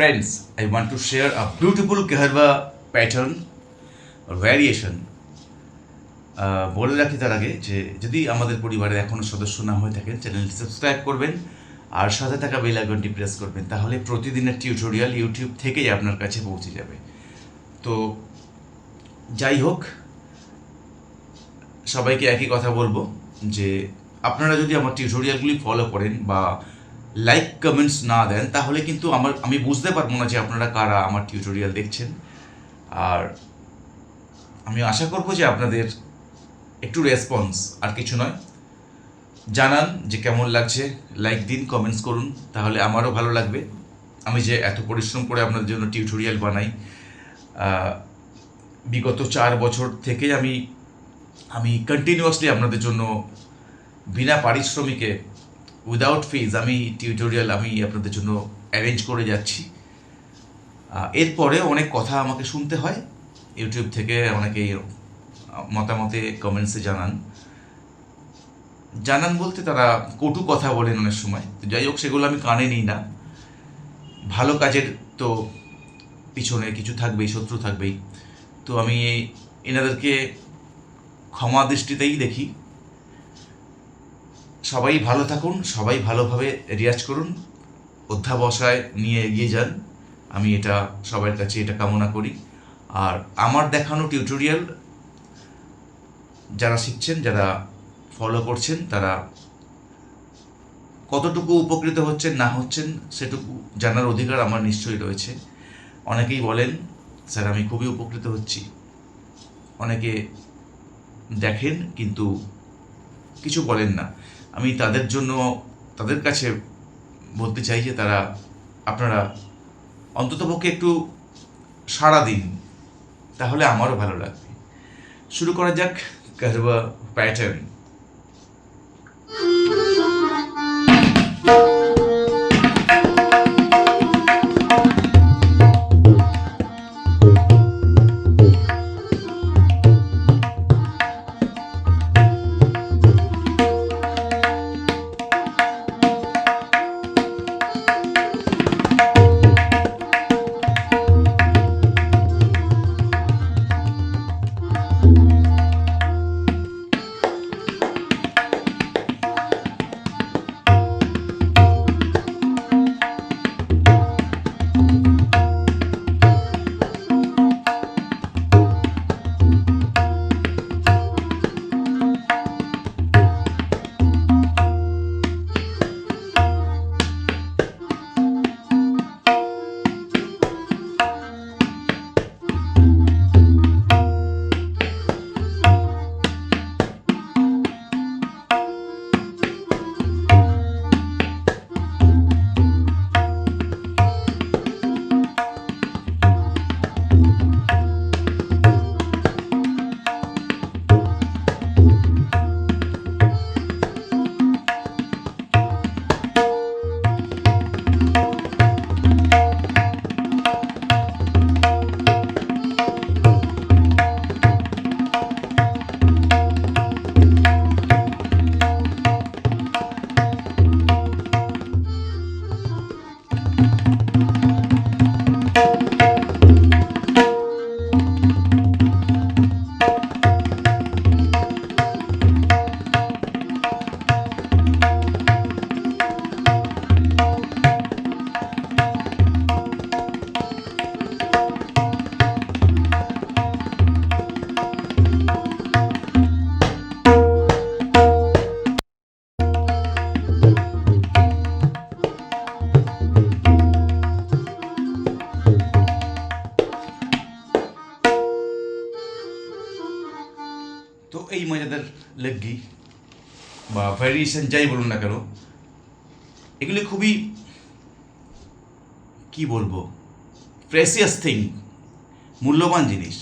Friends, I want to share a beautiful Kaharva pattern or variation. বলে রাখি তার আগে যে যদি আমাদের পরিবারের এখনও সদস্য না হয়ে থাকেন চ্যানেলটি সাবস্ক্রাইব করবেন আর সাথে থাকা বেল আইকনটি প্রেস করবেন তাহলে প্রতিদিনের টিউটোরিয়াল ইউটিউব থেকেই আপনার কাছে পৌঁছে যাবে তো যাই হোক সবাইকে একই কথা বলব যে আপনারা যদি আমার টিউটোরিয়ালগুলি ফলো করেন বা লাইক কমেন্টস না দেন, তাহলে কিন্তু আমার, আমি বুঝতে পারব না যে আপনারা কারা, আমার টিউটোরিয়াল দেখছেন। আর আমি আশা করব যে আপনাদের একটু রেসপন্স আর কিছু নয়। জানান যে কেমন লাগছে লাইক দিন কমেন্টস করুন, তাহলে আমারও ভালো লাগবে। আমি যে এত পরিশ্রম করে আপনাদের জন্য টিউটোরিয়াল বানাই বিগত চার বছর থেকে আমি আমি কন্টিনিউয়াসলি আপনাদের জন্য বিনা পারিশ্রমিকে উইদাউট ফিজ আমি টিউটোরিয়াল আমি আপনাদের জন্য অ্যারেঞ্জ করে যাচ্ছি। এরপরে অনেক কথা আমাকে শুনতে হয়। ইউটিউব থেকে অনেকে মতামতে কমেন্টসে জানান। জানান বলতে তারা কটু কথা বলেন অনেক সময়। তো যাই হোক, সেগুলো আমি কানে নিই না। ভালো কাজের তো পিছনে কিছু থাকবেই, শত্রু থাকবেই। তো আমি এনাদেরকে ক্ষমা দৃষ্টিতেই দেখি। সবাই ভালো থাকুন, সবাই ভালোভাবে রিয়াজ করুন। অধ্যাবসায় নিয়ে এগিয়ে যান। আমি এটা, সবার কাছে এটা কামনা করি। আর আমার দেখানো টিউটোরিয়াল যারা শিখছেন, যারা ফলো করছেন, তারা কতটুকু উপকৃত হচ্ছেন, না হচ্ছেন, সেটুকু জানার অধিকার আমার নিশ্চয়ই রয়েছে। অনেকেই বলেন, স্যার, আমি খুবই উপকৃত হচ্ছি। অনেকে দেখেন, কিন্তু কিছু বলেন না। আমি তাদের জন্য, তাদের কাছে বলতে চাই যে তারা, আপনারা অন্ততপক্ষে একটু সারা দিন, তাহলে আমারও ভালো লাগবে। শুরু করা যাক কারবা প্যাটার্ন বা ভ্যারিয়েশন যাই বলুন না কেন, এগুলি খুবই, কি বলব প্রেসিয়াস থিং মূল্যবান জিনিস।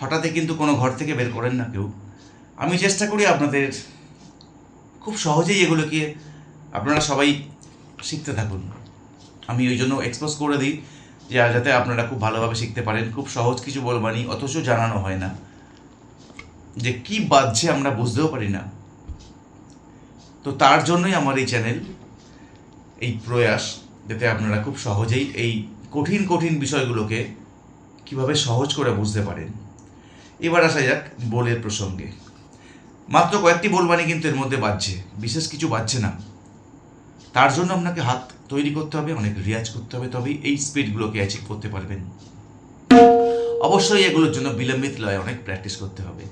হঠাৎই কিন্তু কোনো ঘর থেকে বের করেন না কেউ। আমি চেষ্টা করি আপনাদের খুব সহজেই এগুলোকে আপনারা সবাই শিখতে থাকুন। আমি ওই জন্য এক্সপোজ করে দিই, যে যাতে আপনারা খুব ভালোভাবে শিখতে পারেন, খুব সহজ কিছু বলবানি, অথচ জানানো হয় না। যে কি বাজছে আমরা বুঝতেও পারি না। তো তার জন্যই আমার এই চ্যানেল এই প্রয়াস, যাতে আপনারা খুব সহজেই এই কঠিন কঠিন বিষয়গুলোকে কীভাবে সহজ করে বুঝতে পারেন। এবার আসা যাক বোলের প্রসঙ্গে। মাত্র কয়েকটি বোলবাণী কিন্তু এর মধ্যে বাজছে, বিশেষ কিছু বাজছে না। তার জন্য আপনাকে হাত তৈরি করতে হবে, অনেক রিয়াজ করতে হবে তবেই এই স্পিডগুলোকে অ্যাচিভ করতে পারবেন। অবশ্যই এগুলোর জন্য বিলম্বিত লয় অনেক প্র্যাকটিস করতে হবে।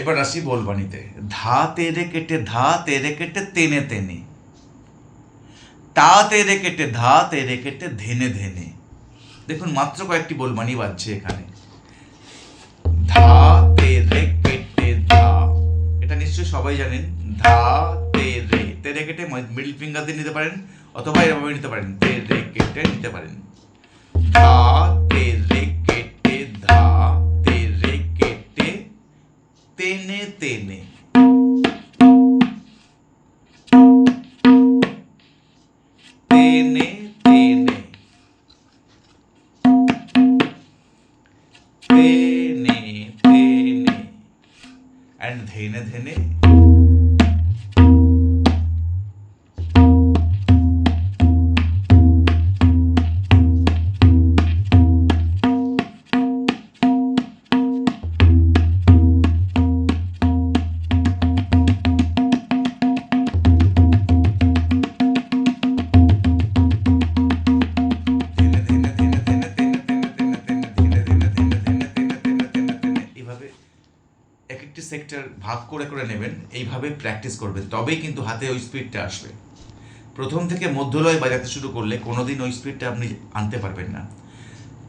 এবার আসি বোলবাণীতে। ধা তেরে কেটে, ধা তেরে কেটে, তেনে তেনে। তা তেরে কেটে, ধা তেরে কেটে, ধেনে ধেনে। দেখুন, মাত্র কয়েকটি বোলবাণী বাজছে এখানে। ধা তেরে কেটে, ধা। এটা নিশ্চয়ই সবাই জানেন। ধা তেরে। তেরে কেটে মিডল ফিঙ্গার দিয়ে নিতে পারেন, অথবা এভাবে নিতে পারেন। তেরে কেটে নিতে পারেন। ধা एंड धेने धेने ভাগ করে করে নেবেন, এইভাবে প্র্যাকটিস করবেন, তবেই কিন্তু হাতে ওই স্পিডটা আসবে। প্রথম থেকে মধ্যলয় বাজাতে শুরু করলে কোনোদিন ওই স্পিডটা আপনি আনতে পারবেন না।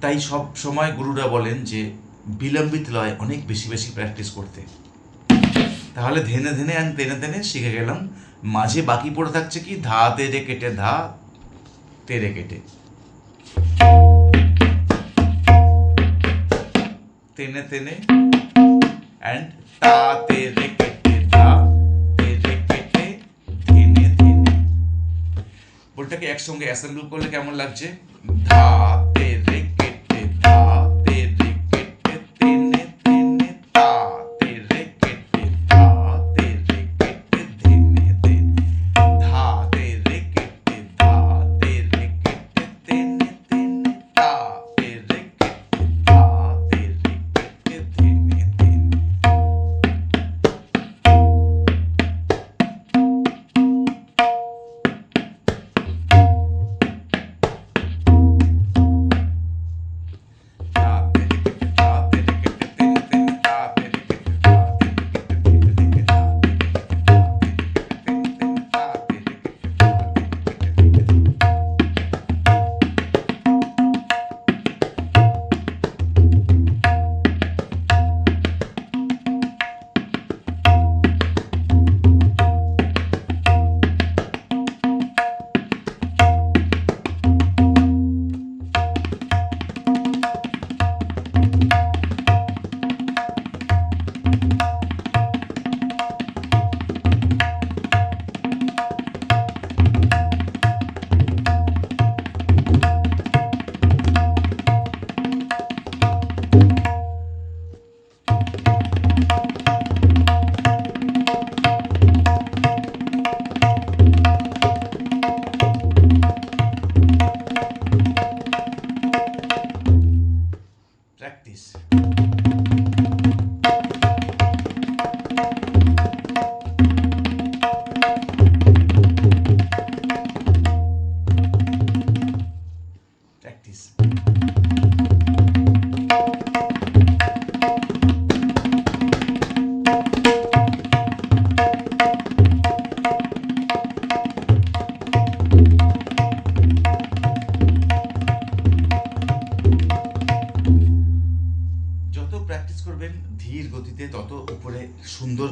তাই সব সময় গুরুরা বলেন যে, বিলম্বিত লয় অনেক বেশি বেশি প্র্যাকটিস করতে। তাহলে ধেনে ধেনে আর তেনে তেনে শিখে গেলাম, মাঝে বাকি পড়ে থাকছে কি? ধা, তেরে কেটে, ধা, তেরে কেটে। তেনে তেনে অ্যান্ড তা তেরে কেটে ধা তেরে কেটে ধেনে ধেনে একসঙ্গে অ্যাসেম্বল করলে কেমন লাগছে? ধা practice.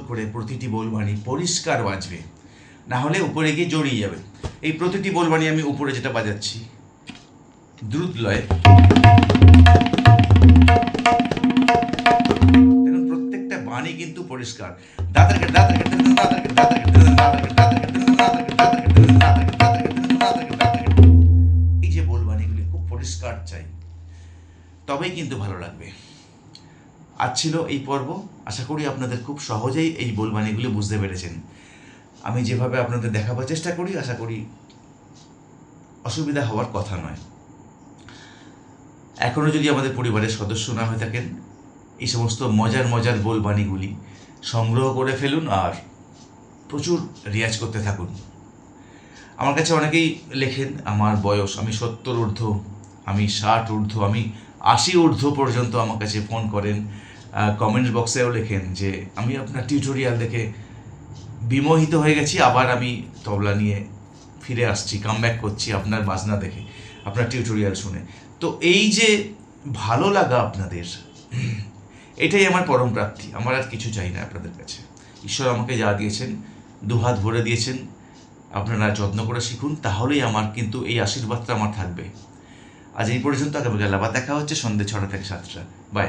করে প্রতিটি বোলবাণী পরিষ্কার বাজবে না হলে উপরে গিয়ে জড়িয়ে যাবে এই প্রতিটি বোলবাণী আমি উপরে যেটা বাজাচ্ছি দ্রুত লয় প্রত্যেকটা বাণী কিন্তু পরিষ্কার দাদার কেটে দাদার কেটে দাদার কেটে দাদার কেটে দাদার কেটে দাদার কেটে দাদার কেটে দাদার কেটে দাদার কেটে দাদার কেটে দাদার কেটে দাদার কেটে এই যে বোলবাণীগুলি খুব পরিষ্কার চাই তবেই কিন্তু ভালো লাগবে আজ ছিল এই পর্ব। আশা করি আপনাদের খুব সহজেই এই বোলবাণীগুলি বুঝতে পেরেছেন। আমি যেভাবে আপনাদের দেখাবার চেষ্টা করি, আশা করি অসুবিধা হওয়ার কথা নয়। এখনও যদি আমাদের পরিবারের সদস্য না হয়ে থাকেন, এই সমস্ত মজার মজার বলবাণীগুলি সংগ্রহ করে ফেলুন আর প্রচুর রিয়াজ করতে থাকুন। আমার কাছে অনেকেই লেখেন, আমার বয়স, আমি সত্তর ঊর্ধ্ব, আমি ষাট ঊর্ধ্ব, আমি আশি ঊর্ধ্ব পর্যন্ত আমার কাছে ফোন করেন। কমেন্ট বক্সেও লেখেন যে, আমি আপনার টিউটোরিয়াল দেখে বিমোহিত হয়ে গেছি, আবার আমি তবলা নিয়ে ফিরে আসছি কাম করছি আপনার বাজনা দেখে, আপনার টিউটোরিয়াল শুনে। তো এই যে ভালো লাগা আপনাদের, এটাই আমার পরম প্রাপ্তি। আমার আর কিছু চাই না আপনাদের কাছে। ঈশ্বর আমাকে যা দিয়েছেন, দুহাত ভরে দিয়েছেন, আপনারা যত্ন করে শিখুন, তাহলেই আমার কিন্তু এই আশীর্বাদটা আমার থাকবে। আজ এই পর্যন্ত, আগামীকাল আবার দেখা হচ্ছে সন্ধ্যে ছটা থেকে সাতটা। বাই